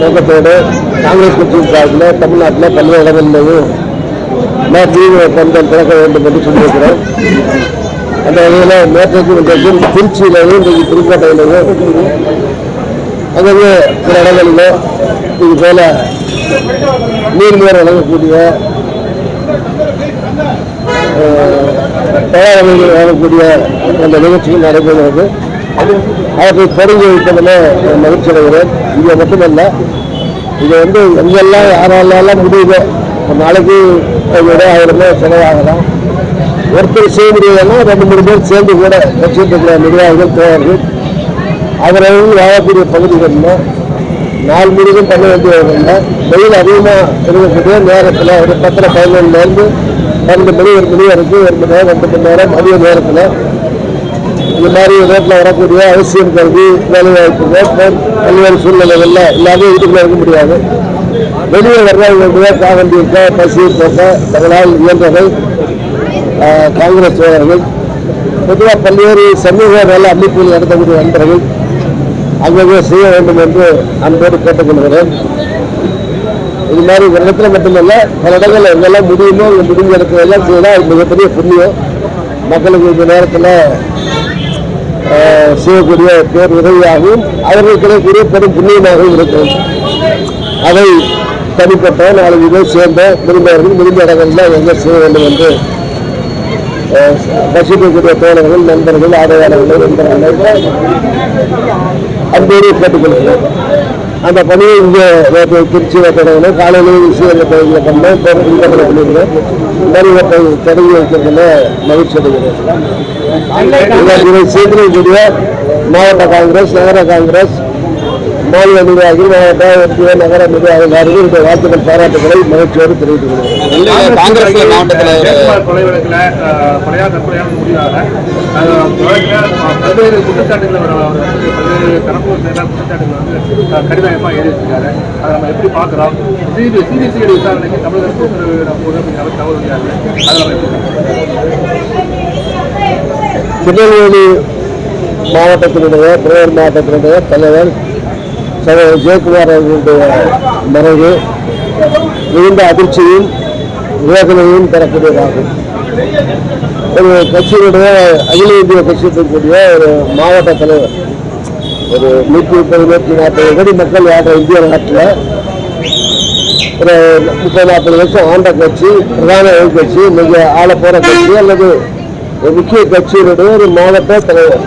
நோக்கத்தோடு காங்கிரஸ் கட்சியின் சார்பில் தமிழ்நாட்டில் பல்வேறு இடங்களிலேயும் தீவிர பந்தம் திறக்க வேண்டும் என்று சொல்லியிருக்கிறோம். அந்த வகையில் நேற்றைக்கு இன்றைக்கும் திருச்சியிலேயும் இன்றைக்கு புதுக்கோட்டையிலேயும் அங்கே சில இடங்களில் இது போல நீர்மீர் வழங்கக்கூடிய தயாரிகள் வழங்கக்கூடிய அந்த நிகழ்ச்சிகள் நடைபெறுகிறது. அவற்றை தொடங்கி வைப்பதில் மகிழ்ச்சி அடைகிறேன். இங்கே மட்டுமல்ல இது வந்து எங்கெல்லாம் யாராலெல்லாம் முடியுதோ ஒரு நாளைக்கு விட ஆயிரமே செலவாகலாம் ஒருத்தர் செய்ய முடியலன்னா ரெண்டு மூணு பேர் சேர்ந்து கூட கட்சியில் நிர்வாகிகள் தோழர்கள் அவரவர்கள் வாழக்கூடிய பகுதிகளில் நாள் முழுதும் பண்ண வேண்டியவர்கள் வெயில் அதிகமாக இருக்கக்கூடிய நேரத்தில் ஒரு பத்திர பதினொன்றுலேருந்து பன்னெண்டு மணி ஒரு மணி வரைக்கும் ஒரு மணி நேரம் ரெண்டு மணி நேரம் மதிய நேரத்தில் இந்த மாதிரி ரோட்டில் வரக்கூடிய அவசியம் கருதி வேலைவாய்ப்புகள் போர் பல்வேறு சூழ்நிலைகளில் எல்லாமே வீட்டுக்குள்ள இருக்க முடியாது. வெளியே வர்றவங்களுடைய காவண்டி இருக்க பசி போக்க தங்களால் இயன்றவை காங்கிரஸ் தோழர்கள். பொதுவாக பல்வேறு சமூக நல அமைப்புகள் நடத்தக்கூடிய நண்பர்கள். அங்கங்கே செய்ய வேண்டும் என்று அன்போடு கேட்டுக்கொள்கிறேன். இது மாதிரி ஒரு இடத்துல மட்டுமல்ல பல இடங்கள் எங்கெல்லாம் முடியுமோ முடிஞ்ச இடத்துல எல்லாம் செய்யலாம். அது மிகப்பெரிய புண்ணியம். மக்களுக்கு இந்த நேரத்தில் செய்யக்கூடிய பேர் உதவியாகவும் அவர்களுக்கு கிடைக்கக்கூடிய பெரும் புண்ணியமாகவும் இருக்கும். அதை தனிப்பட்ட நாலு பேர் சேர்ந்த முடிந்தவர்கள் முடிந்த இடங்களில் எங்கே செய்ய வேண்டும் என்று ஆஹ், வசிக்கக்கூடிய தோழர்கள் நண்பர்கள் ஆதரவாளர்கள் நண்பர்கள் அன்போடு கேட்டுக்கொள்கிறேன். அந்த பணியை இங்கே திருச்சியில் தொடங்கினோம். காலையிலேயே விஷயங்கள் பகுதியில் பண்ணோம் இப்போ பின்பற்ற பண்ணியிருக்கிறோம் இவற்றை தொடங்கி வைக்கிறதுல மகிழ்ச்சி அடைகிறேன் இதை செய்திருக்கக்கூடிய மாவட்ட காங்கிரஸ் நகர காங்கிரஸ் மாநில நிர்வாகிகள் மாவட்ட ஒன்றிய நகர நிர்வாகிகள் இந்த வாழ்த்துக்கள் பாராட்டுகளை மகிழ்ச்சியோடு தெரிவித்துக் கொள்கிறேன் காங்கிரஸ் கொலை வழக்கில் கொலையா தற்கொலையான முடிவாக பல்வேறு குற்றச்சாட்டுகள் பல்வேறு தரப்பு சேர்ந்த குற்றச்சாட்டுகள் வந்து அஹ், கடிதமா எழுதி வச்சிருக்காரு அதை நம்ம எப்படி பார்க்குறோம்? சிபி சிபிசிஐடி விசாரணைக்கு தமிழக அரசு எப்படி பார்க்கிறோம்? திருநெல்வேலி மாவட்டத்தினுடைய திருநெல்வேலி மாவட்டத்தினுடைய தலைவர் சகோதரர் ஜெயக்குமார் அவர்களுடைய மறைவு மிகுந்த அதிர்ச்சியும் வேதனையும் தரக்கூடியதாகும். ஒரு கட்சியினுடைய அகில இந்திய கட்சியினுடைய ஒரு மாவட்ட தலைவர் ஒரு நூற்றி முப்பது நூற்றி நாற்பது கோடி மக்கள் ஆடுற இந்திய நாட்டில் ஒரு முப்பது நாற்பது வருஷம் ஆண்ட கட்சி பிரதான கட்சி மிக ஆள போகிற கட்சி அல்லது ஒரு முக்கிய கட்சியினுடைய ஒரு மாவட்ட தலைவர்.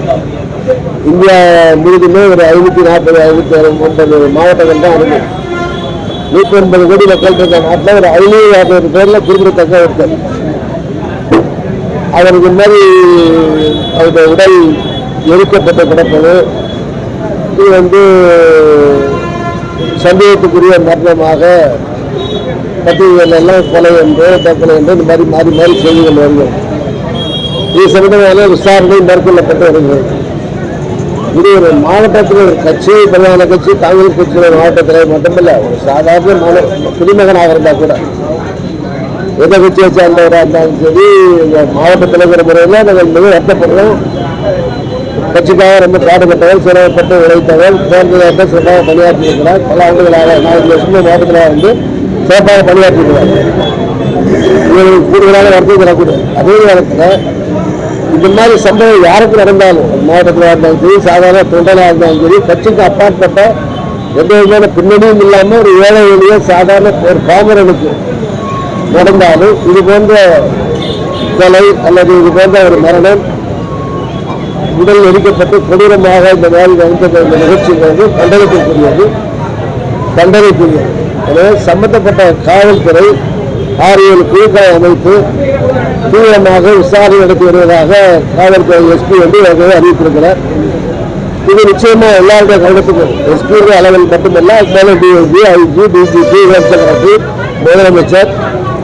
இந்தியா முழுதுமே ஒரு ஐநூற்றி நாற்பது ஐநூற்றி ஒன்பது மாவட்டங்கள் தான் இருக்கு. நூற்றி எண்பது கோடி மக்கள் இருக்க நாட்டில் ஒரு ஐநூறு அறுநூறு பேரில் குறிப்பிடத்தக்க ஒருத்தர் அவருக்கு இந்த மாதிரி அவருடைய உடல் எரிக்கப்பட்டு கிடப்பது இது வந்து சந்தேகத்துக்குரிய மரணமாக பத்திரிகைகள் எல்லாம் கொலை என்று தற்கொலை என்று இந்த மாதிரி மாறி மாறி செய்திகள் வருகிறது. இது சம்பந்தமான விசாரணை மேற்கொள்ளப்பட்டு வருகிறது. இது ஒரு மாவட்டத்தில் ஒரு கட்சி பிரதான கட்சி காங்கிரஸ் கட்சியில் ஒரு தலைவர் மட்டுமல்ல ஒரு சாதாரண மாநில குடிமகனாக இருந்தால் கூட எந்த கட்சியை சேர்ந்தவராக இருந்தாலும் சரி இந்த மாவட்ட தலைவர் முறையில் நாங்கள் மிக வருத்தப்படுறோம். கட்சிக்காக ரொம்ப பாடுபட்டவர் சிரமப்பட்டு உழைத்தவர் தேர்தலாக சிறப்பாக பணியாற்றியிருக்கிறார். பல ஆண்டுகளாக நாலு வருஷமா மாவட்டத்தில் வந்து சிறப்பாக பணியாற்றியிருக்கிறார். இவர்களுக்கு கூடுதலாக வருத்தம் தரக்கூடாது. அதே நேரத்தில் இந்த மாதிரி சம்பவம் யாருக்கு நடந்தாலும் மாவட்டத்தில் இருந்தாலும் சரி சாதாரண தொண்டனாக இருந்தாலும் சரி கட்சிக்கு அப்பாற்பட்ட எந்த விதமான பின்னணியும் இல்லாமல் ஒரு ஏழை எளிய சாதாரண ஒரு பாமரனுக்கு நடந்தாலும் இது போன்ற கொலை அல்லது இது போன்ற ஒரு மரணம் உடல் எரிக்கப்பட்டு கொடூரமாக இந்த மாதிரி நடந்த இந்த நிகழ்ச்சி வந்து கண்டனத்திற்குரியது. கண்டனைக்குரியது எனவே சம்பந்தப்பட்ட காவல்துறை ஆறு ஏழு குழுக்களை அமைத்து தீவிரமாக விசாரணை நடத்தி வருவதாக காவல்துறை எஸ்பி வந்து ஏற்கனவே அறிவித்திருக்கிறார். இது நிச்சயமா எல்லாருடைய கவனத்துக்கும். எஸ்பியுடைய அளவில் மட்டுமல்ல மேலும் டிஎஸ்பி ஐஜி டிஜிபி உயர்ச்சக்கரத்து முதலமைச்சர்.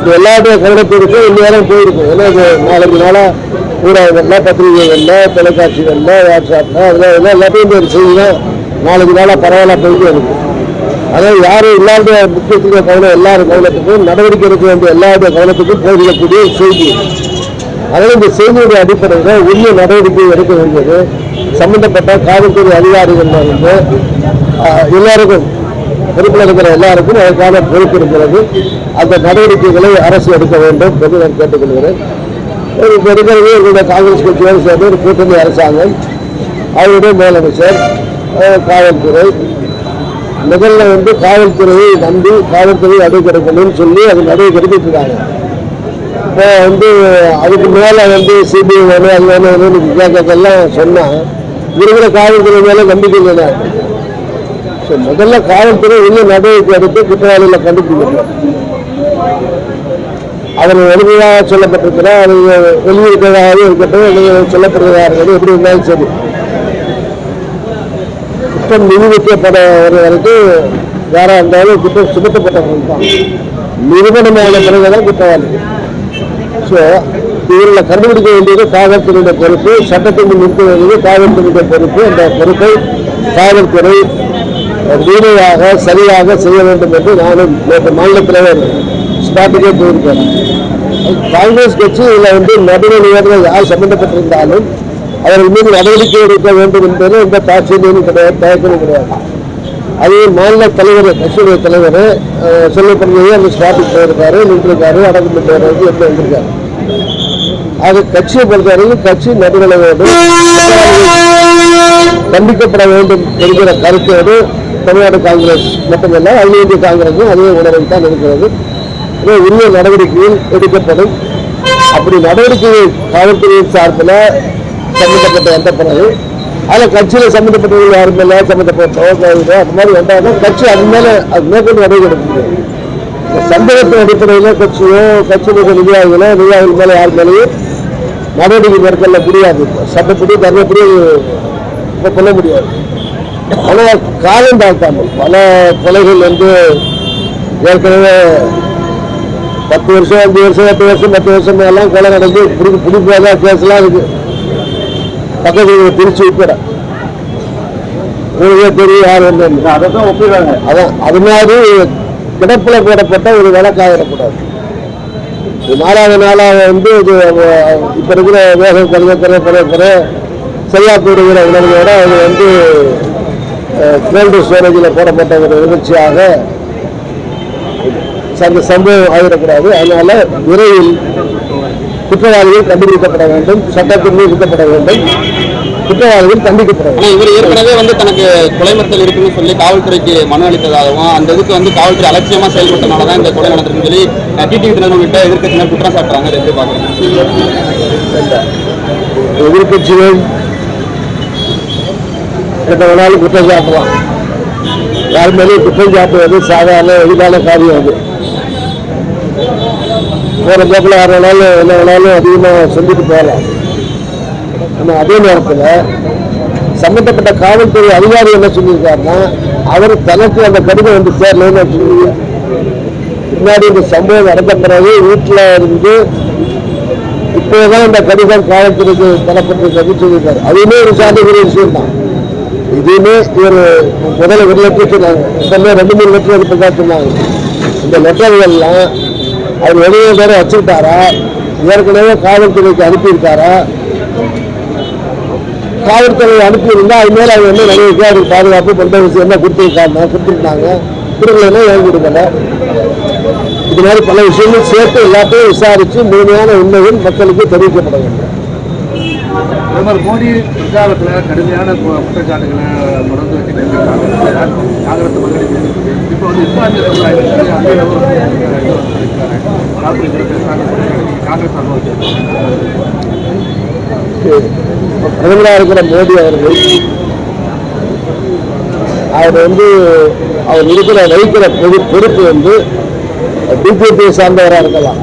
இது எல்லாருடைய கவனத்திற்கும் இந்நேரம் போயிருக்கும். ஏன்னா இது நாலஞ்சு நாளாக ஊடகங்கள்ல பத்திரிகைகள்ல தொலைக்காட்சிகள்ல வாட்ஸ்அப்ல அதில் இதெல்லாம் எல்லாத்தையும் செய்தி தான் நாலஞ்சு நாளாக பரவாயில்ல போயிட்டே இருக்கும் அதாவது யாரும் இல்லாத முக்கியத்துவ கவனம் எல்லாரும் கவனத்துக்கும் நடவடிக்கை எடுக்க வேண்டிய எல்லாருடைய கவனத்துக்கும் போதிக்கக்கூடிய செய்தி. அதனால் இந்த செய்தியுடைய அடிப்படையில் உரிய நடவடிக்கை எடுக்க வேண்டியது. சம்பந்தப்பட்ட காவல்துறை அதிகாரிகள் வந்து எல்லாருக்கும் பொறுப்பில் இருக்கிற எல்லாருக்கும் அதற்கான பொறுப்பு இருக்கிறது. அந்த நடவடிக்கைகளை அரசு எடுக்க வேண்டும் என்று நான் கேட்டுக்கொள்கிறேன். இப்போ இருக்கிறது எங்களுடைய காங்கிரஸ் கட்சியோடு சேர்ந்து ஒரு கூட்டணி அரசாங்கம் அவருடைய முதலமைச்சர் காவல்துறை முதல்ல வந்து காவல்துறையை நம்பி காவல்துறை அடைக்கெடுக்கணும்னு சொல்லி அது நடவடிக்கை இருக்காங்க இப்போ வந்து அதுக்கு மேலே வந்து சிபிஐ வேணும் அது வேணும் வேணும்னு கேட்கறதெல்லாம் சொன்னால் இருக்கிற காவல்துறை மேலே நம்பிக்கை இல்லை ஸோ முதல்ல காவல்துறை இன்னும் நடவடிக்கை எடுத்து குற்றவாளிகளை கண்டுபிடிக்கணும். அதன் எளிமையாக சொல்லப்பட்டிருக்கிறார் அது வெளியிருக்கிறதாகவே இருக்கட்டும் அல்லது சொல்லப்படுறதாக இருக்கட்டும் எப்படி இருந்தாலும் சரி. குற்றம் நிரூபிக்கப்பட வரை வரைக்கும் யாராக இருந்தாலும் குற்றம் சுமத்தப்பட்டவர்கள் தான். நிறுவனமான பிறகுதான் குற்றவாளி. ஸோ இவர்களை கண்டுபிடிக்க வேண்டியது காவல்துறையுடைய பொறுப்பு சட்டத்தை நிறுத்த வேண்டியது காவல்துறையுடைய பொறுப்பு. அந்த பொறுப்பை காவல்துறை முழுமையாக சரியாக செய்ய வேண்டும் என்று நானும் நேற்று மாநில தலைவர் ஸ்டாட்டுக்கே போயிருக்கேன். காங்கிரஸ் கட்சி இதில் வந்து நடுநிலையர்கள் யார் சம்பந்தப்பட்டிருந்தாலும் அவர்கள் மீது நடவடிக்கை எடுக்க வேண்டும் என்பது எந்த தாட்சியமும் கிடையாது தயக்கமும் கிடையாது. அது மாநில தலைவர் கட்சியுடைய தலைவர் சொல்லப்படுறது அந்த ஸ்பாட்டுக்கு போயிருக்காரு நின்றிருக்காரு அடங்கு பண்ணுறது எப்படி வந்திருக்காரு அது கட்சியை பொறுத்தவரைக்கும் கட்சி நடுநிலை வேண்டும் கண்டிக்கப்பட வேண்டும் என்கிற கருத்தோடு தமிழ்நாடு காங்கிரஸ் மட்டுமல்ல அகில இந்திய காங்கிரஸும் அதே உணர்வில் தான் இருக்கிறது உரிய நடவடிக்கைகள் எடுக்கப்படும். அப்படி நடவடிக்கைகள் காவல்துறையின் சார்பில் சம்பந்தப்பட்ட வந்த பிறகு அதில் கட்சியில் சம்மந்தப்பட்டவர்கள் யாருமே இல்லை சம்மந்தப்பட்ட அது மாதிரி வந்தாலும் கட்சி அது மேலே அது மேற்கொண்டு நடவடிக்கை எடுக்க முடியும் இந்த சந்தேகத்தின் அடிப்படையில் கட்சியோ கட்சியினுடைய நிர்வாகிகளோ நிர்வாகிகள் மேலே யார் மேலேயும் நடவடிக்கை மேற்கொள்ள முடியாது. சட்டப்படி தர்மப்படி இப்போ கொள்ள முடியாது. ஆனால் காலம் தாழ்த்தாமல் பல கொலைகள் வந்து ஏற்கனவே பத்து வருஷம் அஞ்சு வருஷம் எட்டு வருஷம் பத்து வருஷம் எல்லாம் கொலை நடந்து பிடி பிடிப்பாத கேஸ்லாம் இருக்குது பக்கத்தில் திருச்சி உட்பட. உங்களுக்கே தெரியும் யார் என்ன அதை தான் ஒப்பிடுறாங்க. அதான் அது மாதிரி கிடப்பில் போடப்பட்ட ஒரு விளக்காகிடக்கூடாது இது நாளாக நாளாக வந்து இது இப்போ இருக்கிற வேகம் குறைய குறைய குறைய குறைய சரியாக போடுகிற உணர்வோட அது வந்து கோல்டு ஸ்டோரேஜில் போடப்பட்ட ஒரு நிகழ்ச்சியாக அந்த சம்பவம் ஆகிடக்கூடாது. அதனால விரைவில் குற்றவாளிகள் கண்டுபிடிக்கப்பட வேண்டும் சட்டத்தின் நிறுத்தப்பட வேண்டும். குற்றவாளிகள் தண்டிக்கப்பட வேண்டும். இவர் ஏற்கனவே வந்து தனக்கு கொலை மிரட்டல் இருக்குன்னு சொல்லி காவல்துறைக்கு மனு அளித்ததாகவும் அந்த இதுக்கு வந்து காவல்துறை அலட்சியமா செயல்பட்டனால தான் இந்த கொலை நடந்திருக்குன்னு சொல்லி டிடிவி தினகரன் கிட்ட எதிர்க்கட்சியினர் குற்றம் சாட்டுறாங்க எப்படி பாக்குறேன். எதிர்கட்சிகள் எந்த வேணாலும் குற்றம் சாட்டலாம். யார் மேலேயும் குற்றம் சாட்டுவது சாதாரண எளிதான காரியம் அது. போகிற போக்கில் யார் வேணாலும் என்ன வேணாலும் அதிகமாக சொல்லிட்டு போகலாம். ஆனால் அதே நேரத்தில் சம்மந்தப்பட்ட காவல்துறை அதிகாரி என்ன சொல்லியிருக்காருன்னா அவர் தனக்கு அந்த கடிதம் வந்து சேரலன்னு சொல்லி முன்னாடி இந்த சம்பவம் நடந்த பிறகு வீட்டில் இருந்து இப்போதான் இந்த கடிதம் காவல்துறைக்கு தரப்பட்டிருக்கிறது சொல்லியிருக்காரு. அதுவுமே ஒரு சார்ந்தக்கூடிய விஷயம் தான் இதுவுமே ஒரு முதல்ல ஒரு லெட்டர் சொன்னாங்க இப்போல்லாம் ரெண்டு மூணு லெட்டர் தான் சொன்னாங்க. இந்த லெட்டர்கள்லாம் அவர் வெளியே வேற வச்சிருக்காரா? ஏற்கனவே காவல்துறைக்கு அனுப்பியிருக்காரா? காவல்துறை அனுப்பியிருந்தா அது மேலே அவங்க என்ன நடவடிக்கை அவருக்கு பாதுகாப்பு பந்தோபஸ்து என்ன கொடுத்துருக்காங்க கொடுத்துருந்தாங்க? கொடுக்கலன்னா ஏன் கொடுக்கல? இது மாதிரி பல விஷயங்கள் சேர்த்து எல்லாத்தையும் விசாரித்து முழுமையான உண்மைகள் மக்களுக்கு தெரிவிக்கப்பட வேண்டும். பிரதமர் மோடி பிரச்சாரத்தில் கடுமையான கு- குற்றச்சாட்டுகளை தொடர்ந்து வச்சுட்டு இருக்காங்க. காங்கிரஸ் இப்போ வந்து இஸ்லாமிய சமுதாயத்தில் அதே அளவு ராகுல் பேசுறாங்க காங்கிரஸ் அனுபவிச்சு பிரதமராக இருக்கிற மோடி அவர்கள் அவர் வந்து அவர் இருக்கிற வகிக்கிற பொது பொறுப்பு வந்து பிஜேபியை சார்ந்தவராக இருக்கலாம்.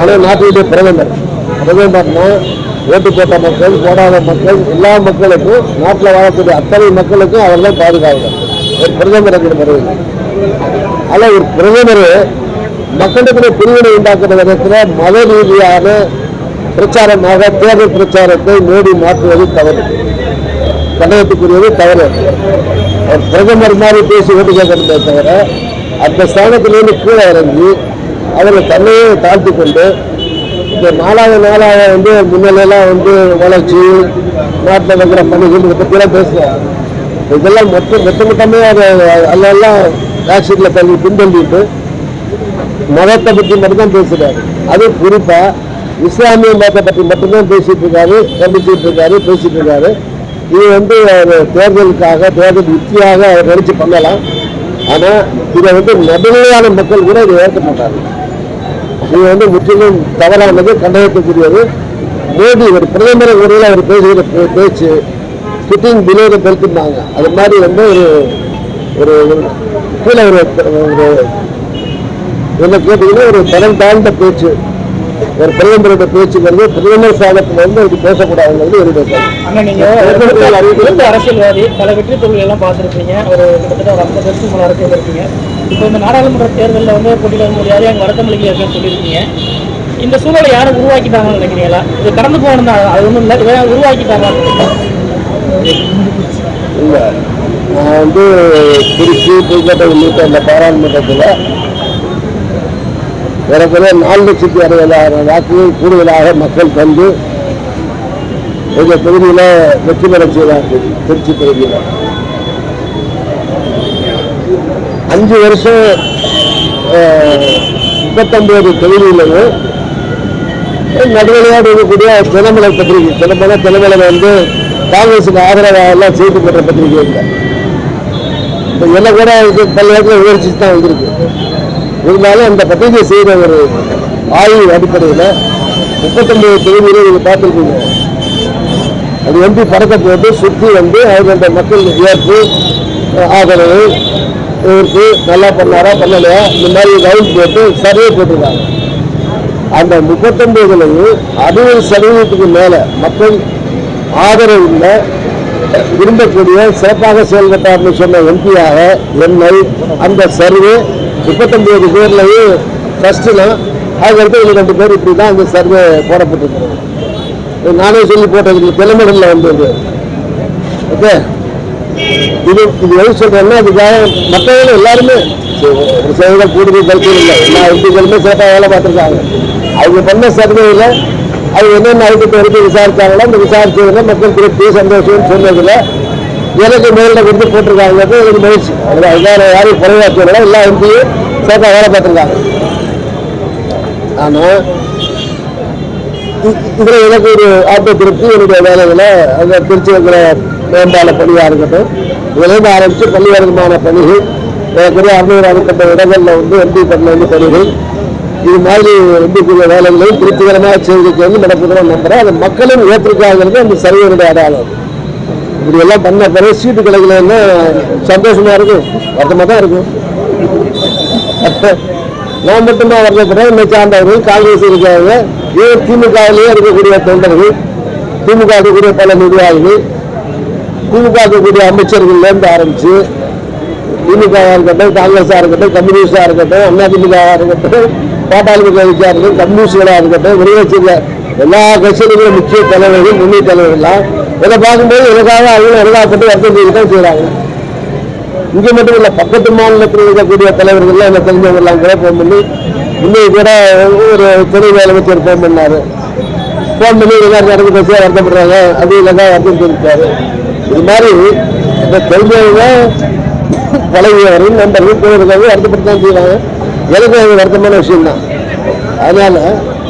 ஆனால் நாட்டினுடைய பிரதமர் பிரதமர்னா ஓட்டு போட்ட மக்கள் போடாத மக்கள் எல்லா மக்களுக்கும் நாட்டில் வாழக்கூடிய அத்தனை மக்களுக்கும் அவர் தான் பாதுகாவலர். ஒரு பிரதமர் அப்படின்னு முறையில் ஆனால் ஒரு பிரதமர் மக்களுக்கு பிரிவினை உண்டாக்குற விதத்தில் மத ரீதியான பிரச்சாரமாக தேர்தல் பிரச்சாரத்தை மோடி மாற்றுவது தவறு. கண்டனத்துக்குரியது தவறு. அவர் பிரதமர் மாதிரி பேசி ஓட்டு கேட்கறதே தவிர அந்த ஸ்தானத்திலிருந்து கீழே இறங்கி அவரை தன்னையே தாழ்த்தி கொண்டு இந்த நாலாவது நாளாக வந்து முன்னிலையெல்லாம் வந்து வளர்ச்சி நாட்டில் இருக்கிற பணிகள் இதை பற்றியெல்லாம் பேசுகிறார். இதெல்லாம் மொத்த மொத்த மொத்தமே அதை அதெல்லாம் ஆக்சிடென்ட்ல தள்ளி பின்தள்ளிட்டு மதத்தை பற்றி மட்டும்தான் பேசுறாரு. அது குறிப்பா இஸ்லாமிய மதத்தை பற்றி மட்டும்தான் பேசிட்டு இருக்காரு கண்டிச்சுட்டு இருக்காரு பேசிட்டு இருக்காரு இது வந்து தேர்தலுக்காக தேர்தல் யுக்தியாக அவர் நினைச்சு பண்ணலாம். ஆனா இதை வந்து நடுநிலையான மக்கள் கூட இதை ஏற்க மாட்டாங்க. இது வந்து முற்றிலும் தவறானது கண்டனத்துக்குரியது. மோடி ஒரு பிரதமர் முறையில் அவர் பேசுகிற பேச்சு ஃபிட்டிங் பிலோட பெருத்துனாங்க அது மாதிரி வந்து ஒரு ஒரு கீழே ஒரு என்ன கேட்டீங்கன்னா ஒரு தரம் தாழ்ந்த பேச்சு ஒரு பிரதமரோட பேச்சுங்கிறது பிரதமர் சாதத்தில் வந்து அது பேசக்கூடாதுங்கிறது என்னுடைய கருத்து. அரசியல்வாதி பல வெற்றி தோல்விகள் எல்லாம் பார்த்துருப்பீங்க. ஒரு கிட்டத்தட்ட ஒரு ஐம்பது வருஷத்துக்கு மேல அரசியல் இருக்கீங்க இப்போ இந்த நாடாளுமன்ற தேர்தலில் வந்து போட்டியிட முடியாது அங்கே வருத்தமளிக்க இருக்குன்னு சொல்லியிருக்கீங்க. இந்த சூழலை யாரும் உருவாக்கிட்டாங்கன்னு நினைக்கிறீங்களா? இது கடந்து போகணும் தான் அது ஒன்றும் இல்லை. வேற உருவாக்கிட்டாங்கன்னு நினைக்கிறீங்களா? இல்லை. நான் வந்து திருச்சி புதுக்கோட்டை உள்ளிட்ட அந்த பாராளுமன்றத்தில் ஏறக்குறைய நாலு லட்சத்தி அறுபதாயிரம் வாக்குகள் கூடுதலாக மக்கள் தந்து எங்கள் பகுதியில் வெற்றி பெற செய்தார்கள் திருச்சி பகுதியில் அஞ்சு வருஷம் முப்பத்தொம்பது தொகுதியிலும் நடுவலையோடு இருக்கக்கூடிய தினமலை பத்திரிகை தினமலை தினமலை வந்து காங்கிரஸுக்கு ஆதரவாக எல்லாம் செய்து பெற்ற பத்திரிகை இல்லை இப்போ எல்லாம் கூட இது பல இடத்துல தான் வந்திருக்கு. இருந்தாலும் அந்த பத்திரிகை செய்த ஒரு ஆய்வு அடிப்படையில் முப்பத்தொன்பது தொகுதியில நீங்கள் பார்த்துருக்கீங்க. அது வந்து பறக்க போட்டு சுற்றி வந்து அவங்க அந்த மக்கள் ஏற்பு ஆதரவு இவருக்கு நல்லா பண்ணாரா பண்ணலையா? இந்த மாதிரி ரவுண்ட் போட்டு சர்வே போட்டிருக்காங்க. அந்த முப்பத்தொன்பதுலையும் அறுபது சதவீதத்துக்கு மேலே மக்கள் ஆதரவு இல்லை விரும்பக்கூடிய சிறப்பாக செயல்பட்டார்னு சொன்ன எம்பியாக என்னை அந்த சர்வே முப்பத்தொன்பது பேர்லையும் ஃபர்ஸ்ட்னா அதுக்கடுத்து இவங்க ரெண்டு பேர் இப்படி தான் அந்த சர்வே போடப்பட்டிருக்கிறது. நானே சொல்லி போட்டது தலைமுறையில் வந்தது. ஓகே இது இது எது சொல்றேன்னா அதுக்காக மற்றவங்க எல்லாருமே ஒரு சில கூடுதல் கருத்து இல்லை. எல்லா எம்பிக்களுமே சிறப்பாக வேலை பார்த்துருக்காங்க. அவங்க பண்ண சர்வேயில் அவங்க என்னென்ன ஐட்டத்தை எடுத்து விசாரிச்சாங்களோ அந்த விசாரிச்சதுல மக்கள் திருப்தி சந்தோஷம்னு சொன்னதில்லை எனக்கு மேலில் கொடுத்து போட்டிருக்காங்கிறது எனக்கு மகிழ்ச்சி அவங்க அதுதான் யாரையும் குறைவாக்கல எல்லா எம்பியும் சேர்த்தா வேலை பார்த்துருக்காங்க. ஆனால் இதில் எனக்கு ஒரு ஆட்ட திருப்தி என்னுடைய வேலைகளை அந்த திருச்சி இருக்கிற மேம்பால பணியாக இருக்கட்டும். இதிலேருந்து ஆரம்பித்து பள்ளிவாரமான பணிகள் ஏற்கனவே அறுநூறு அறுபட்ட இடங்களில் வந்து எம்பி பண்ண வந்து பணிகள். இது மாதிரி எம்பிக்குரிய வேலைகளையும் திருப்திகரமாக செய்திக்கு வந்து நடக்குதுன்னு நம்புறேன். அது மக்களும் ஏற்றிருக்காங்கிறது அந்த சர்வேனுடைய அடையாளம். இப்படி எல்லாம் பண்ண பிறகு சீட்டு கிடைக்கலன்னா சந்தோஷமா இருக்கும்? வருத்தமாக தான் இருக்கும். நான் மட்டும்தான் வருத்தப்படுறேன். என்னை சார்ந்தவர்கள் காங்கிரஸ் இருக்காங்க இது திமுகவிலேயே இருக்கக்கூடிய தொண்டர்கள் திமுக இருக்கக்கூடிய பல நிர்வாகிகள் திமுக இருக்கக்கூடிய அமைச்சர்கள்லேருந்து ஆரம்பிச்சு திமுகவாக இருக்கட்டும் காங்கிரஸாக இருக்கட்டும் கம்யூனிஸ்டாக இருக்கட்டும் அண்ணா திமுகவாக இருக்கட்டும் பாட்டாளி கட்சியாக இருக்கட்டும் கம்யூனிஸ்டுகளாக இருக்கட்டும் வெளிவச்சிருக்க எல்லா கட்சியிலும் முக்கிய தலைவர்கள் முன்னே தலைவர்கள்லாம் இதை பார்க்கும்போது எனக்காக அவங்க எனக்காகப்பட்டு வருத்தம் செய்து தான் செய்கிறாங்க இங்க மட்டும் இல்லை பக்கத்து மாநிலத்தில் இருக்கக்கூடிய தலைவர்கள்லாம் என்ன தெரிஞ்சவங்கலாம் கூட ஃபோன் பண்ணி இன்னும் கூட ஒரு துணை முதலமைச்சர் ஃபோன் பண்ணாரு. ஃபோன் பண்ணி எல்லாரும் நடந்து பேசியா வருத்தப்படுறாங்க? அது இல்லைதான் வருத்தம் தெரிவித்தாரு இது மாதிரி இந்த தெரிஞ்சவங்க பழகியவர்கள் நண்பர்கள் போயிருக்காங்க வருத்தப்பட்டு தான் செய்வாங்க எனக்கு அது வருத்தமான விஷயம் தான் அதனால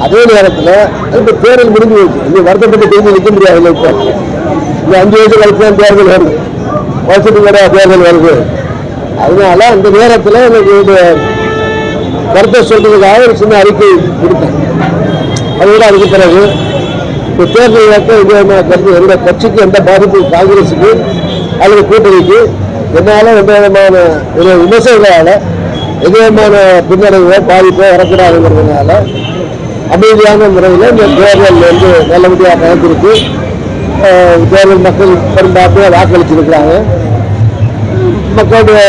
அதே நேரத்தில் அந்த தேர்தல் முடிஞ்சு போச்சு. இன்னும் வருத்தப்பட்டு தேர்தல் நிற்க முடியாது இல்லை இப்போ? இந்த அஞ்சு வயசு கழிச்சு தான் தேர்தல் வருது. வருஷத்துக்கு கூட தேர்தல் வருது. அதனால அந்த நேரத்தில் எனக்கு இது கருத்தை சொல்றதுக்காக ஒரு சின்ன அறிக்கை கொடுத்தேன். அதோட அதுக்கு பிறகு இப்போ தேர்தல் நேரத்தில் கருத்து? எந்த கட்சிக்கு எந்த பாதிப்பு? காங்கிரஸுக்கு அல்லது கூட்டணிக்கு? என்னால் எந்த விதமான ஒரு விமர்சனங்களால் எந்த விதமான பின்னடைவோ பாதிப்போ வரக்கூடாதுங்கிறதுனால அமைதியான முறையில் இந்த தேர்தல் வந்து நல்லபடியாக நடந்திருக்கு. தேர்தல் மக்கள் பெரும்பான்மையாக வாக்களிச்சிருக்கிறாங்க. மக்களுடைய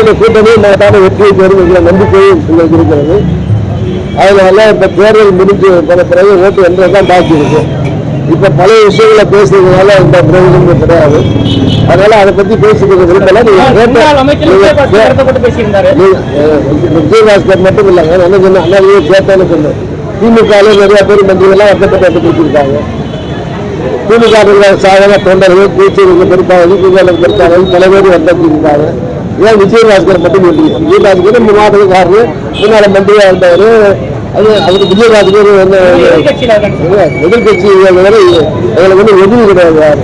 இந்த கூட்டணி மகத்தான வெற்றியை பெறும் என்ற நம்பிக்கையும் எங்களுக்கு இருக்கிறது. அதனால இப்ப தேர்தல் முடிஞ்சு போன பிறகு ஓட்டு என்றது தான் பாக்கி இருக்கு. இப்ப பழைய விஷயங்களை பேசுறதுனால எந்த பிரயோஜனமும் கிடையாது. அதனால அதை பத்தி பேசிக்கிறது விரும்பல. நீங்க கேட்ட முன்னாள் அமைச்சர் நீங்க விஜயபாஸ்கர் மட்டும் இல்லைங்க. என்ன சொன்னேன்? அண்ணா கேட்டேன்னு சொன்னேன். திமுகவில் நிறைய பேர் மந்திரிகள்லாம் வருத்தப்பட்டு வந்து கொடுத்துருக்காங்க. திமுக சாதக தொண்டர்கள் பூச்சூருக்கு பொறுப்பாளர்கள் திமுக பொறுப்பாளர்கள் தலைவர் வந்திருக்காங்க ஏன் விஜயராஜ்கர் மட்டும் சொல்றீங்க விஜயராஜ்கர் நம்ம மாவட்டத்துக்காரரு முன்னாள் மந்திரியா இருந்தவர் அது என்ன எதிர்கட்சியில இருக்காங்க எதிர்கட்சி எங்களுக்கு வந்து எதிரி கிடையாது. யாரு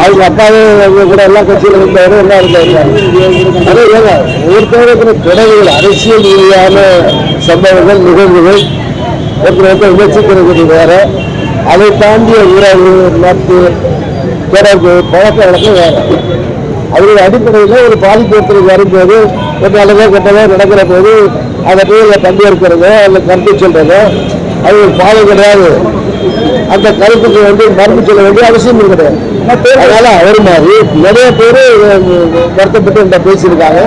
அவங்க அப்பாவே அவங்க கூட எல்லா கட்சியில இருந்தவர் எல்லாம் இருந்தாரு அதே ஏங்க ஒருத்தருக்கு அரசியல் ரீதியான சம்பவங்கள் நிகழ்வுகள் ஒருத்தர் ஒருத்தர் விமர்சிக்கிறது வேற. அதை தாண்டிய உறவு நட்பு தொடர்பு பழக்க வழக்கம் வேற. அவருடைய அடிப்படையில் ஒரு பாதிப்பு ஒருத்தருக்கு வரும்போது ஒரு நல்லதோ கெட்டதோ நடக்கிற போது அதை போய் பங்கேற்கிறதோ அல்ல கருத்து சொல்றதோ அது ஒரு பாதை கிடையாது அந்த கருத்துக்கு வந்து மறுப்பு சொல்ல வேண்டிய அவசியம் கிடையாது அதனால அவர் மாதிரி நிறைய பேர் வருத்தப்பட்டு இந்த பேசியிருக்காங்க.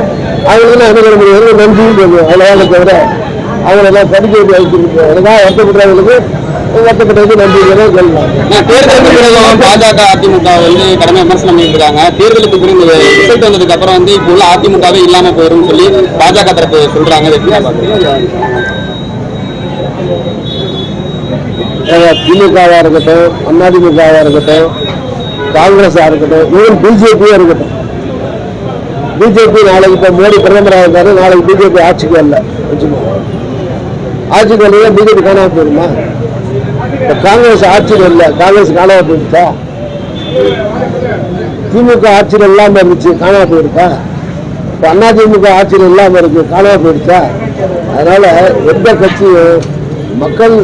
அவங்களுக்கு என்ன பண்ண முடியாது நன்றி. அவ்வளோதான் தவிர அவங்களெல்லாம் படிக்க வேண்டிய அவசியம் இல்லை. வருத்தப்படுறவங்களுக்கு வருத்தப்பட்டதுக்கு நன்றி. சொல்லலாம் நான் தேர்தலுக்கு பிறகு பாஜக அதிமுக வந்து கடமை விமர்சனம் பண்ணிட்டு தேர்தலுக்கு பிறகு ரிசல்ட் வந்ததுக்கு அப்புறம் வந்து இப்போ உள்ள அதிமுகவே இல்லாம போயிடும் சொல்லி பாஜக தரப்பு சொல்றாங்க. இதை திமுகவா இருக்கட்டும் அதிமுகவா இருக்கட்டும் காங்கிரஸா இருக்கட்டும் ஈவன் பிஜேபியா இருக்கட்டும். பிஜேபி நாளைக்கு இப்போ மோடி பிரதமராக இருந்தாரு நாளைக்கு பிஜேபி ஆட்சிக்கு வரல வச்சுக்கோங்க ஆட்சிக்கு வரல பிஜேபி காணாம போயிருமா? இப்போ காங்கிரஸ் ஆட்சியில் இல்லை காங்கிரஸ் காணாம போயிருச்சா? திமுக ஆட்சியில் இல்லாம இருந்துச்சு காணாம போயிருக்கா? இப்போ அதிமுக ஆட்சியில் இல்லாம இருக்கு காணாம போயிடுச்சா அதனால எந்த கட்சியும் மக்கள்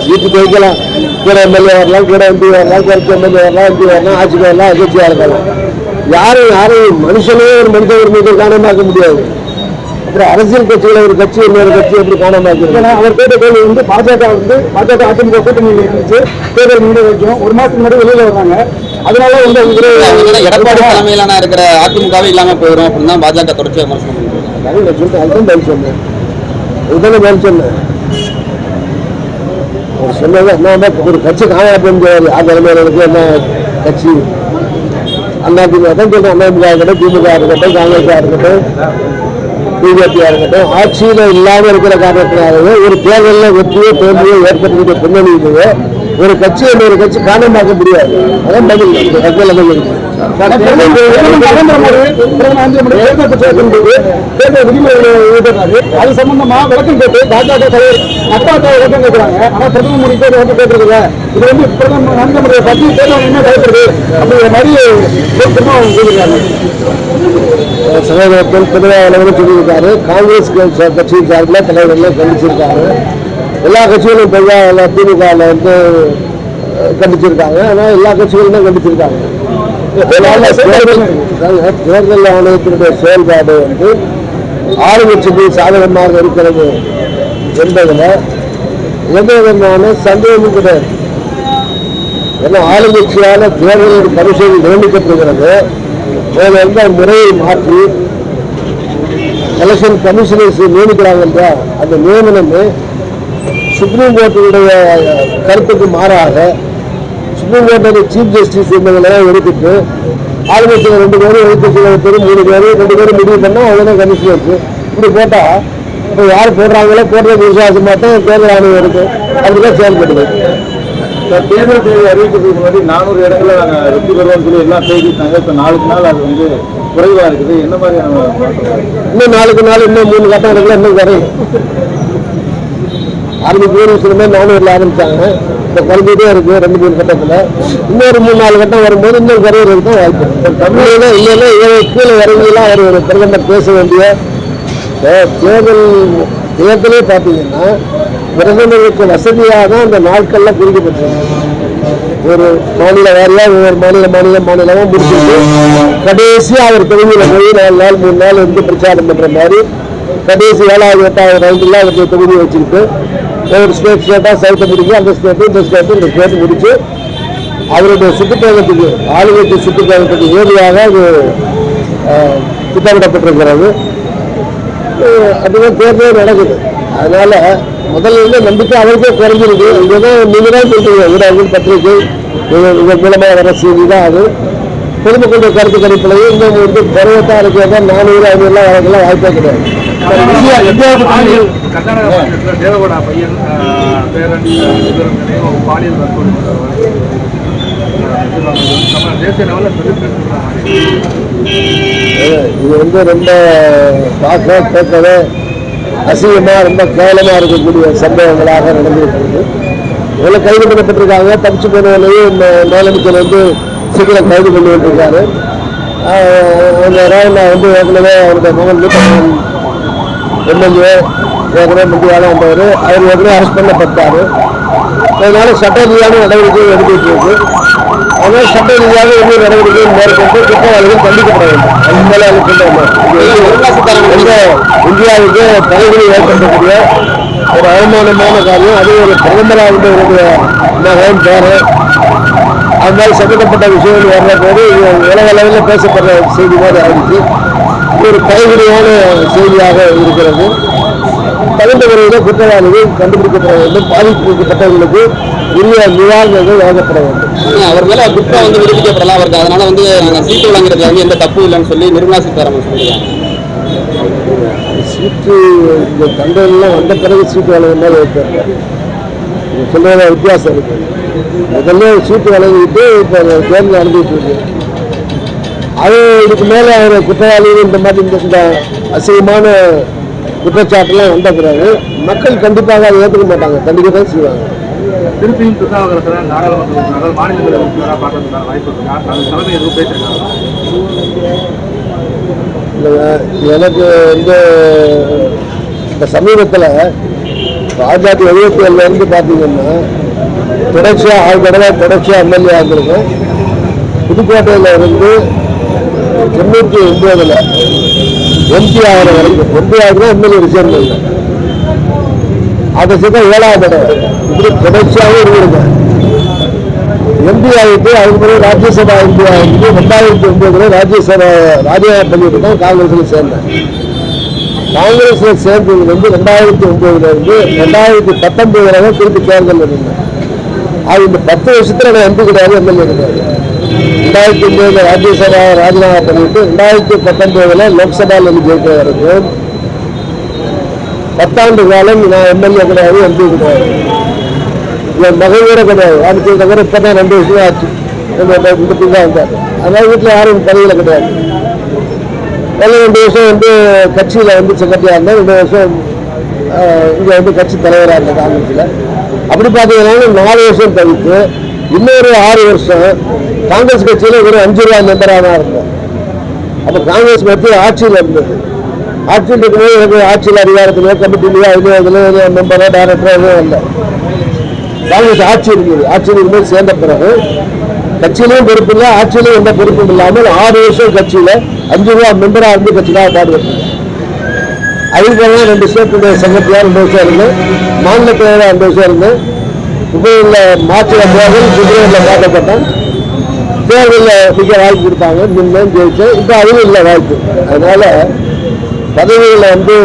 சீட்டு ஜெயிக்கலாம் கூட எம்எல்ஏ வரலாம் கூட எம்பி வரலாம் குறைச்சி எம்எல்ஏ வரலாம் எம்பி வரலாம் ஆட்சிக்கு வரலாம் எதிர்ச்சியாக இருக்கலாம் யாரும் யாரையும் மனுஷனே ஒரு மனித உரிமையை காணாமாக்க முடியாது அப்புறம் அரசியல் கட்சியில ஒரு கட்சி இன்னொரு கட்சி எப்படி காணாமாக்க ஏன்னா அவர் கேட்ட கேள்வி வந்து பாஜக வந்து பாஜக அதிமுக கூட்டணி இருந்துச்சு தேர்தல் முன்னே வரைக்கும் ஒரு மாசத்துக்கு முன்னாடி வெளியில வர்றாங்க அதனால வந்து எடப்பாடி தலைமையிலான இருக்கிற அதிமுகவே இல்லாம போயிடும் அப்படின்னு தான் பாஜக தொடர்ச்சி விமர்சனம் அதுதான் பதில் சொன்னேன் இதுதானே பதில் சொன்னேன் அவர் சொன்னது என்ன ஒரு கட்சி காணாம போயிருந்தாரு அந்த நிலைமையில என்ன கட்சி? அதிமுக தான் சொல்றேன். அதிமுக இருக்கட்டும் திமுக இருக்கட்டும் காங்கிரஸாக இருக்கட்டும் பிஜேபியாக இருக்கட்டும் ஆட்சியில் இல்லாமல் இருக்கிற காரணத்தினாலேயே ஒரு தேர்தலில் வெற்றியோ தோல்வியோ ஏற்பட்டிருக்கிற இருக்குது ஒரு கட்சி இன்னொரு கட்சி காரணமாக்க முடியாது அதான் பதில். கட்சியில் மோடி மோடி தேர்தல் விதிமுறைகளை அது சம்பந்தமா விளக்கம் கேட்டு பாஜக தலைவர் அப்பாட்ட விளக்கம் கேட்கிறாங்க. ஆனா மோடி பேர் கேட்கறதில்ல. இது வந்து பிரதமர் நரேந்திர மோடியை பத்தி தேர்தல் என்ன பயப்படுது அப்படிங்கிற மாதிரி சகோதரர்கள் திருவிழாவில் சொல்லியிருக்காரு காங்கிரஸ் கட்சியின் சார்பில் தலைவர்கள் கண்டிச்சிருக்காரு. எல்லா கட்சிகளும் எல்லா திமுகவில் வந்து கண்டிச்சிருக்காங்க. ஆனால் எல்லா கட்சிகளுமே கண்டிச்சிருக்காங்க. அதனால தேர்தல் ஆணையத்தினுடைய செயல்பாடு வந்து ஆளுங்கட்சிக்கு சாதகமாக இருக்கிறது என்பதில் எந்த விதமான சந்தேகமும் கிடையாது. ஏன்னா ஆளுங்கட்சியான தேர்தல் கமிஷன் நியமிக்கப்படுகிறது அதில் வந்து முறையை மாற்றி எலெக்ஷன் கமிஷனர்ஸ் நியமிக்கிறாங்க இல்லையா? அந்த நியமனமே சுப்ரீம் கோர்ட்டினுடைய கருத்துக்கு மாறாக சுப்ரீம் கோர்ட்டோட சீஃப் ஜஸ்டிஸ் என்பதெல்லாம் எடுத்துட்டு ஆளுங்கட்சியில் ரெண்டு பேரும் எதிர்கட்சியில் ஒருத்தர் மூணு பேர் ரெண்டு பேரும் முடிவு பண்ணால் அவங்க தான் கமிஷனர்ஸ் இப்படி போட்டால் இப்போ யார் போடுறாங்களோ போடுறது விசுவாசம் மட்டும் தேர்தல் ஆணையம் இருக்கு. அப்படிதான் செயல்படுது. தேர்தல் தேதி அறிவிக்கிறதுக்கு முன்னாடி நானூறு இடத்துல நாங்கள் வெற்றி பெறுவோம்னு சொல்லி எல்லாம் பேசிட்டாங்க இப்போ நாளுக்கு நாள் அது வந்து குறைவா இருக்குது. என்ன மாதிரியான இன்னும் நாளுக்கு நாள் இன்னும் மூணு கட்டம் இருக்குல்ல இன்னும் குறையும். ஆரம்பிக்கு ஒரு விஷயமே நானூறுல ஆரம்பித்தாங்க இப்போ குறைஞ்சிட்டே இருக்கு ரெண்டு மூணு கட்டத்தில். இன்னொரு மூணு நாலு கட்டம் வரும்போது இன்னும் குறையிறதுக்கு தான் வாய்ப்பு. இருக்கு. தமிழில் இல்லைன்னா இவரை கீழே இறங்கிலாம் அவர் ஒரு பிரதமர் பேச வேண்டிய தேர்தல் தேர்தலே பார்த்தீங்கன்னா பிரதமருக்கு வசதியாக தான் அந்த நாட்கள்லாம் குறிக்கப்பட்டிருக்கு ஒரு மாநில வாரியாக ஒவ்வொரு மாநில மாநில மாநிலமா முடிச்சுட்டு கடைசியாக அவர் தொகுதியில் போய் நாலு நாள் மூணு நாள் வந்து பிரச்சாரம் பண்ணுற மாதிரி கடைசி ஏழாவது எட்டாவது ரவுண்டில் அவருடைய தொகுதியை வச்சுக்கிட்டு ஒரு ஸ்டேட் ஸ்டேட்டாக சவுத்தை முடிச்சு அந்த ஸ்டேட்டு இந்த ஸ்டேட்டு இந்த ஸ்டேட்டு முடித்து அவருடைய சுற்றுப்பயணத்துக்கு ஆளுங்கட்சி சுற்றுப்பயணத்துக்கு ஏதுவாக அது திட்டமிடப்பட்டிருக்கிறது. அஹ் அதுதான் தேர்தல் நடக்குது. அதனால் முதல்ல இருந்து நம்பிக்கை அவருக்கே குறைஞ்சிருக்கு. இதுதான் நீங்கள் தான் சொல்கிறீங்க ஊடகங்கள் பத்திரிகை இது இதன் மூலமாக வர செய்தி தான் அது. பொதுமக்களுடைய கருத்து கணிப்பிலையும் இன்னும் வந்து குறைவத்தான் இருக்கிறதா நானூறு ஐநூறுலாம் வரக்கெல்லாம் வாய்ப்பே கிடையாது. கர்நாடக தேவகோடா பையன் பேரன் பாலியல் வன்கொடுமை இது வந்து ரொம்ப பார்க்க கேட்கவே அசிங்கமா ரொம்ப கேவலமா இருக்கக்கூடிய சம்பவங்களாக நடந்திருக்கிறது இவ்வளவு கைது பண்ணப்பட்டிருக்காங்க தப்பிச்சு போனவர்களையும் இந்த முதலமைச்சர் வந்து சீக்கிரம் கைது பண்ணி ஆஹ் அந்த ராவணா வந்து ஏற்கனவே அவருடைய மகன் எம்எல்ஏ ஏற்கனவே முக்கியமான வந்தவர் அவர் ஏற்கனவே அரெஸ்ட் பண்ணப்பட்டார். அதனால சட்ட ரீதியான நடவடிக்கை எடுத்துட்டு இருக்கு. ஆனால் சட்ட ரீதியாக எந்த நடவடிக்கையும் மேற்கொண்டு குற்றவாளிகள் கண்டிக்கப்பட வேண்டும். அந்த மேலே இந்தியாவுக்கு தலைவலி ஏற்படுத்தக்கூடிய ஒரு அவமானமான காரியம் அது ஒரு பிரதமராக இருந்த ஒரு மகன் பேர். அது மாதிரி சம்பந்தப்பட்ட விஷயங்கள் வர்ற போது உலக அளவில் பேசப்படுற செய்தி மாதிரி ஆயிடுச்சு. ஒரு கைவினையான செய்தியாக இருக்கிறது. தகுந்த முறையில் குற்றவாளிகள் கண்டுபிடிக்கப்பட வேண்டும் பாதிக்கப்பட்டவர்களுக்கு உரிய நிவாரணங்கள் வழங்கப்பட வேண்டும். அவர் மேல குற்றம் வந்து நிரூபிக்கப்படலாம் அவருக்கு அதனால வந்து நாங்க சீட்டு வழங்குறதுல வந்து எந்த தப்பு இல்லைன்னு சொல்லி நிர்மலா சீதாராமன் சொல்லியிருக்காங்க. சீட்டு இந்த தண்டனைலாம் வந்த பிறகு சீட்டு வழங்கும் நீங்க சொல்றதுல வித்தியாசம் இருக்கு. முதல்ல சீட்டு வழங்கிட்டு இப்போ தேர்தல் இருக்கு. அது இதுக்கு மேலே அவர் குற்றவாளி இந்த மாதிரி இந்த அசிங்கமான குற்றச்சாட்டுலாம் வந்த பிறகு மக்கள் கண்டிப்பாக அதை ஏற்றுக்க மாட்டாங்க. கண்டிப்பாக தான் செய்வாங்க. திருப்பியும் திருநாவுக்கரசரை நாடாளுமன்ற உறுப்பினர்கள் மாநிலங்களவை உறுப்பினராக பார்க்கறதுக்கான வாய்ப்பு இருக்கா. அது தலைமை எதுவும் பேசியிருக்காங்க இல்லைங்க எனக்கு வந்து இந்த சமீபத்தில் ஆயிரத்தி எழுபத்தி ஏழுலேருந்து பார்த்தீங்கன்னா தொடர்ச்சியாக ஆறு தடவை தொடர்ச்சியாக எம்எல்ஏ ஆகிருக்கேன் புதுக்கோட்டையில் இருந்து தொண்ணூற்றி ஒன்பதுல எம்பி ஆகிற வரைக்கும். எம்பி ஆகினா எம்எல்ஏ விஷயம் இல்லை அதை சேர்த்தா ஏழாவது தடவை. இப்படி தொடர்ச்சியாகவே இருந்திருக்கேன் எம்பி ஆகிட்டு அதுக்கு பிறகு ராஜ்யசபா எம்பி ஆகிட்டு ரெண்டாயிரத்தி ஒன்பதுல ராஜ்யசபா ராஜ்யா பண்ணிட்டு தான் காங்கிரஸில் சேர்ந்தேன். காங்கிரஸில் சேர்ந்தது வந்து ரெண்டாயிரத்தி ஒன்பதுல இருந்து ரெண்டாயிரத்தி பத்தொன்பது வரை திருப்பி தேர்தல் இருந்தேன் அது இந்த பத்து வருஷத்தில் நான் எம்பி கிடையாது எம்எல்ஏ கிடையாது. ரெண்டாயிரத்தி ஒன்பதுல ராஜ்யசபா ராஜினாமா பண்ணிட்டு ரெண்டாயிரத்தி பத்தொன்பதுல லோக்சபாவில் இருந்து ஜெயிக்க வரைக்கும் பத்தாண்டு காலம் நான் எம்எல்ஏ கிடையாது எம்பி கிடையாது. என் மகன் கூட கிடையாது அதுக்கு தவிர இப்போ தான் ரெண்டு வருஷம் ஆச்சு. இந்த இந்த தான் வந்தார். அதனால் வீட்டில் யாரும் பதவியில் கிடையாது. முதல்ல ரெண்டு வருஷம் வந்து கட்சியில் வந்து செக்ரட்டரியாக இருந்தேன் ரெண்டு வருஷம் இங்கே வந்து கட்சி தலைவராக இருந்தேன் காங்கிரஸில். அப்படி பார்த்தீங்கன்னா நாலு வருஷம் கழித்து இன்னொரு ஆறு வருஷம் காங்கிரஸ் கட்சியில் ஒரு அஞ்சு ரூபா மெம்பராக தான் இருந்தேன் அப்போ காங்கிரஸ் கட்சி ஆட்சியில் இருந்தது ஆட்சியில் இருக்கும்போது எனக்கு ஆட்சியில் அதிகாரத்திலேயோ கமிட்டிலேயோ அதுலேயோ இதுலேயோ மெம்பரோ டைரக்டரோ எதுவும் இல்லை. காங்கிரஸ் ஆட்சி இருக்குது. ஆட்சியில் இருக்கும்போது சேர்ந்த பிறகு கட்சியிலையும் பொறுப்பு இல்லை ஆட்சியிலையும் எந்த பொறுப்பும் இல்லாமல் ஆறு வருஷம் கட்சியில் அஞ்சு ரூபா மெம்பராக இருந்து கட்சிக்காக பாடுபட்டு அதுக்கப்புறம் ரெண்டு ஸ்டேட்டுடைய சங்கத்தியாக ரெண்டு வருஷம் இருந்தேன் மாநில தலைவராக ரெண்டு வருஷம் இருந்தேன் பிப்ரவரியில் மார்ச்சில் தேர்தல் பிப்ரவரியில் காட்டப்பட்டேன் தேர்தலில் மிக வாய்ப்பு கொடுத்தாங்க. நின்று ஜெயிச்சேன் இப்போ அதுவும் இல்லை வாய்ப்பு. அதனால் பதவிகளை வந்து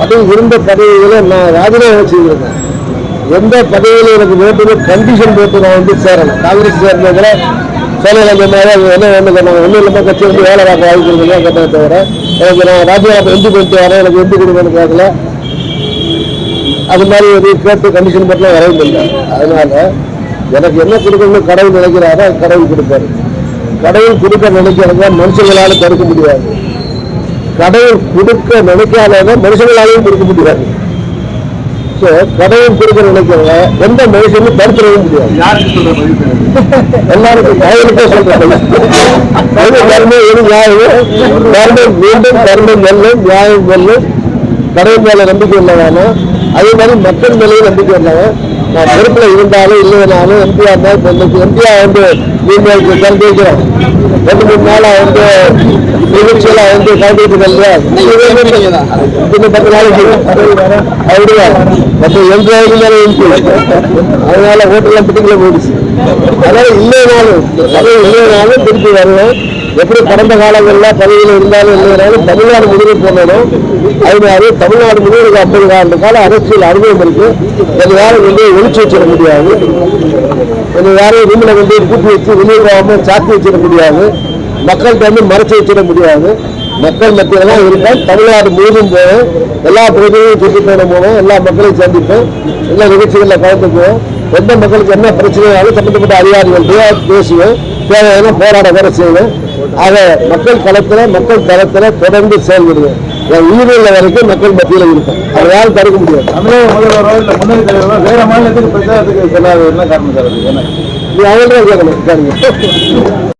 பதவி இருந்த பதவிகளை நான் ராஜினாமா செய்திருக்கேன். எந்த பதவியில் எனக்கு வேண்டுமோ கண்டிஷன் போட்டு நான் வந்து சேரணும். காங்கிரஸ் சேர்ந்ததுல சோனியா காந்தி மாதிரி என்ன வேணும் சொன்னாங்க. ஒன்றும் இல்லாமல் கட்சி வந்து வேலை பார்க்க வாய்ப்பு கொடுங்க கேட்டதை தவிர எனக்கு நான் ராஜினாமா எம்பி பண்ணிட்டு வரேன் எனக்கு எம்பி கொடுங்கன்னு கேட்கல. அது மாதிரி ஒரு கேட்டு கண்டிஷன் போட்டுலாம் வரவும் இல்லை அதனால எனக்கு என்ன கொடுக்கணும்னு கடவுள் நினைக்கிறாரோ கடவுள் கொடுப்பாரு. கடவுள் கொடுக்க நினைக்கிறத மனுஷங்களால தடுக்க முடியாது. கடவுள் கொடுக்க நினைக்காதத மனுஷங்களாலையும் கொடுக்க முடியாது. ஸோ கடவுள் கொடுக்க நினைக்கிறத எந்த மனுஷனும் தடுத்துடவும் முடியாது. எல்லாருக்கும் தர்மம் எது நியாயம். தர்மம் மீண்டும் தர்மம் வெல்லும் நியாயம் வெல்லும் கடவுள் மேல நம்பிக்கை இல்லைதானோ அதே மாதிரி மக்கள் மேலேயும் நம்பிக்கை இல்லைவன் நான் பொறுப்புல இருந்தாலும் இல்லைனாலும் எம்பியா இருந்தாலும் எம்பியா வந்து நீங்கள் கலந்து ரெண்டு மூணு நாளாக வந்து நிகழ்ச்சியெல்லாம் வந்து கலந்துட்டு இல்லையா? இன்னும் பத்து நாளைக்கு அப்படியா? மற்ற எந்த மேலே அதனால ஓட்டெல்லாம் பிடிக்கல போயிடுச்சு. அதனால இல்லைனாலும் பதவி இல்லைனாலும் திருப்பி வருவேன். எப்படி கடந்த காலங்களில் பதவியில் இருந்தாலும் இல்லைனாலும் தமிழ்நாடு முழுவதும் போனாலும் அதனாலே தமிழ்நாடு முழுவதும் ஐம்பது ஆண்டு கால அரசியல் அனுபவம் இருக்கு. எங்கள் யாரும் வந்து ஒழிச்சு வச்சிட முடியாது. எங்கள் யாரையும் ரூமில் வந்து கூட்டி வச்சு வெளியே சாத்தி வச்சிட முடியாது. மக்கள்கிட்ட வந்து மறைச்சு வச்சிட முடியாது. மக்கள் மத்தியெல்லாம் இருந்தால் இருப்பேன் தமிழ்நாடு முழுவதும் போவேன். எல்லா பிரச்சனையும் சுற்றி போன போவோம் எல்லா மக்களையும் சந்திப்பேன். எல்லா நிகழ்ச்சிகளில் கலந்துக்குவோம் எந்த மக்களுக்கு என்ன பிரச்சனையாலும் சம்பந்தப்பட்ட அதிகாரிகள் பேசுவேன். தேவையான போராட வேலை செய்வேன். ஆக மக்கள் களத்துல மக்கள் தளத்துல தொடர்ந்து செயல்படுவேன் என் உயிரிழந்த வரைக்கும் மக்கள் மத்தியில் இருப்பேன் அதை யாரும் தடுக்க முடியாது. தமிழக முதல்வரோ இல்ல முன்னணி தலைவரோ வேற மாநிலத்துக்கு பிரச்சாரத்துக்கு செல்லாத என்ன காரணம் சார் அதுக்கு என்ன? நீ அவங்கள்ட்ட கேட்கணும்.